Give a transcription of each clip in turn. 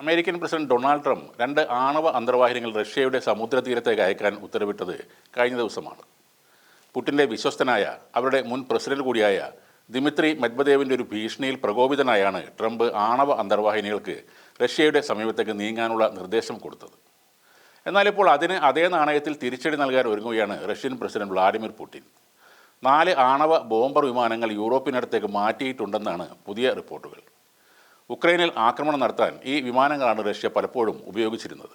American president Donald Trump രണ്ട് ആണവ അന്തർവാഹിനികൾ റഷ്യയുടെ സമുദ്രതീരത്തേക്ക് അയക്കാൻ ഉത്തരവിട്ടത് കഴിഞ്ഞ ദിവസമാണ്. പുടിന്റെ വിശ്വസ്തനായ അവരുടെ മുൻ പ്രസിഡന്റ് കൂടിയായ ദിമിത്രി മെദ്വദേവിന്റെ ഒരു ഭീഷണിയിൽ പ്രകോപിതനായാണ് ട്രംപ് ആണവ അന്തർവാഹിനികൾക്ക് റഷ്യയുടെ സമീപത്തേക്ക് നീങ്ങാനുള്ള നിർദ്ദേശം കൊടുത്തത്. എന്നാൽ ഇപ്പോൾ അതിന് അതേ നാണയത്തിൽ തിരിച്ചടി നൽകാൻ ഒരുങ്ങുകയാണ് റഷ്യൻ പ്രസിഡന്റ് വ്ളാഡിമിർ പുടിൻ. നാല് ആണവ ബോംബർ വിമാനങ്ങൾ യൂറോപ്പിനടുത്തേക്ക് മാറ്റിയിട്ടുണ്ടെന്നാണ് പുതിയ റിപ്പോർട്ടുകൾ. ഉക്രൈനിൽ ആക്രമണം നടത്താൻ ഈ വിമാനങ്ങളാണ് റഷ്യ പലപ്പോഴും ഉപയോഗിച്ചിരുന്നത്.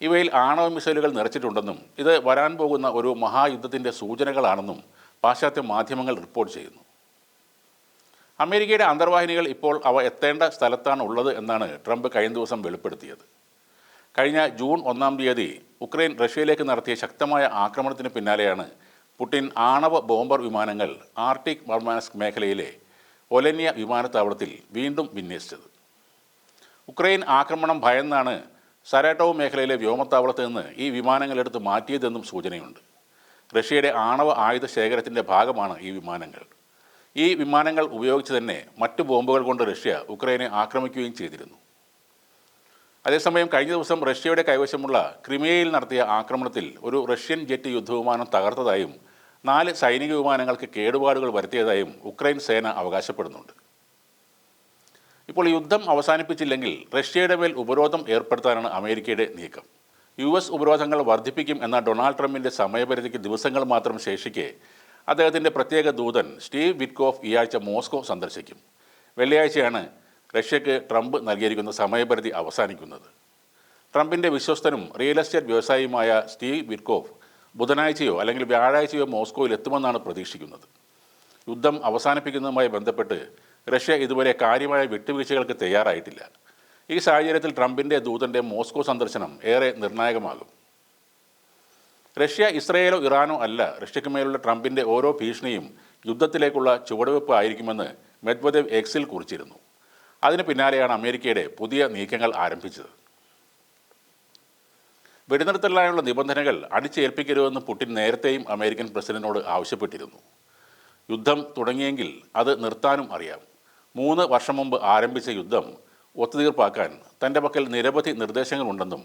ഇവയിൽ ആണവ മിസൈലുകൾ നിറച്ചിട്ടുണ്ടെന്നും ഇത് വരാൻ പോകുന്ന ഒരു മഹായുദ്ധത്തിന്റെ സൂചനകളാണെന്നും പാശ്ചാത്യ മാധ്യമങ്ങൾ റിപ്പോർട്ട് ചെയ്യുന്നു. അമേരിക്കയുടെ അന്തർവാഹിനികൾ ഇപ്പോൾ അവ എത്തേണ്ട സ്ഥലത്താണ് ഉള്ളത് എന്നാണ് ട്രംപ് കഴിഞ്ഞ ദിവസം വെളിപ്പെടുത്തിയത്. കഴിഞ്ഞ ജൂൺ ഒന്നാം തീയതി ഉക്രൈൻ റഷ്യയിലേക്ക് നടത്തിയ ശക്തമായ ആക്രമണത്തിന് പിന്നാലെയാണ് പുടിൻ ആണവ ബോംബർ വിമാനങ്ങൾ ആർട്ടിക് മർമാനസ്ക് മേഖലയിലെ ഒലന്യ വിമാനത്താവളത്തിൽ വീണ്ടും വിന്യസിച്ചത്. ഉക്രൈൻ ആക്രമണം ഭയന്നാണ് സരാട്ടോവ് മേഖലയിലെ വ്യോമത്താവളത്തിൽ നിന്ന് ഈ വിമാനങ്ങളെടുത്ത് മാറ്റിയതെന്നും സൂചനയുണ്ട്. റഷ്യയുടെ ആണവ ആയുധ ശേഖരത്തിന്റെ ഭാഗമാണ് ഈ വിമാനങ്ങൾ. ഈ വിമാനങ്ങൾ ഉപയോഗിച്ച് തന്നെ മറ്റു ബോംബുകൾ കൊണ്ട് റഷ്യ ഉക്രൈനെ ആക്രമിക്കുകയും ചെയ്തിരുന്നു. അതേസമയം കഴിഞ്ഞ ദിവസം റഷ്യയുടെ കൈവശമുള്ള ക്രിമിയയിൽ നടത്തിയ ആക്രമണത്തിൽ ഒരു റഷ്യൻ ജെറ്റ് യുദ്ധവിമാനം തകർത്തതായും നാല് സൈനിക വിമാനങ്ങൾക്ക് കേടുപാടുകൾ വരുത്തിയതായും ഉക്രൈൻ സേന അവകാശപ്പെടുന്നുണ്ട്. ഇപ്പോൾ യുദ്ധം അവസാനിപ്പിച്ചില്ലെങ്കിൽ റഷ്യയുടെ മേൽ ഉപരോധം ഏർപ്പെടുത്താനാണ് അമേരിക്കയുടെ നീക്കം. യു എസ് ഉപരോധങ്ങൾ വർദ്ധിപ്പിക്കും എന്ന ഡൊണാൾഡ് ട്രംപിന്റെ സമയപരിധിക്ക് ദിവസങ്ങൾ മാത്രം ശേഷിക്കെ അദ്ദേഹത്തിന്റെ പ്രത്യേക ദൂതൻ സ്റ്റീവ് വിറ്റ്കോഫ് ഈ ആഴ്ച മോസ്കോ സന്ദർശിക്കും. വെള്ളിയാഴ്ചയാണ് റഷ്യക്ക് ട്രംപ് നൽകിയിരിക്കുന്ന സമയപരിധി അവസാനിക്കുന്നത്. ട്രംപിന്റെ വിശ്വസ്തനും റിയൽ എസ്റ്റേറ്റ് വ്യവസായിയുമായ സ്റ്റീവ് വിറ്റ്കോഫ് ബുധനാഴ്ചയോ അല്ലെങ്കിൽ വ്യാഴാഴ്ചയോ മോസ്കോയിൽ എത്തുമെന്നാണ് പ്രതീക്ഷിക്കുന്നത്. യുദ്ധം അവസാനിപ്പിക്കുന്നതുമായി ബന്ധപ്പെട്ട് റഷ്യ ഇതുവരെ കാര്യമായ വിട്ടുവീഴ്ചകൾക്ക് തയ്യാറായിട്ടില്ല. ഈ സാഹചര്യത്തിൽ ട്രംപിന്റെ ദൂതന്റെ മോസ്കോ സന്ദർശനം ഏറെ നിർണായകമാകും. റഷ്യ ഇസ്രയേലോ ഇറാനോ അല്ല റഷ്യയ്ക്ക് മേലുള്ള ട്രംപിന്റെ ഓരോ ഭീഷണിയും യുദ്ധത്തിലേക്കുള്ള ചുവടുവെപ്പ് ആയിരിക്കുമെന്ന് മെദ്വദേവ് എക്സിൽ കുറിച്ചിരുന്നു. അതിന് പിന്നാലെയാണ് അമേരിക്കയുടെ പുതിയ നീക്കങ്ങൾ ആരംഭിച്ചത്. വെടിനിർത്തലിനായുള്ള നിബന്ധനകൾ അടിച്ചേൽപ്പിക്കരുതെന്ന് പുടിൻ നേരത്തെയും അമേരിക്കൻ പ്രസിഡന്റിനോട് ആവശ്യപ്പെട്ടിരുന്നു. യുദ്ധം തുടങ്ങിയെങ്കിൽ അത് നിർത്താനും അറിയാം. മൂന്ന് വർഷം മുമ്പ് ആരംഭിച്ച യുദ്ധം ഒത്തുതീർപ്പാക്കാൻ തന്റെ പക്കൽ നിരവധി നിർദ്ദേശങ്ങളുണ്ടെന്നും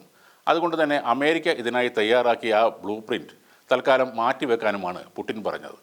അതുകൊണ്ട് തന്നെ അമേരിക്ക ഇതിനായി തയ്യാറാക്കിയ ആ ബ്ലൂ പ്രിന്റ് തൽക്കാലം മാറ്റിവെക്കാനുമാണ് പുടിൻ പറഞ്ഞത്.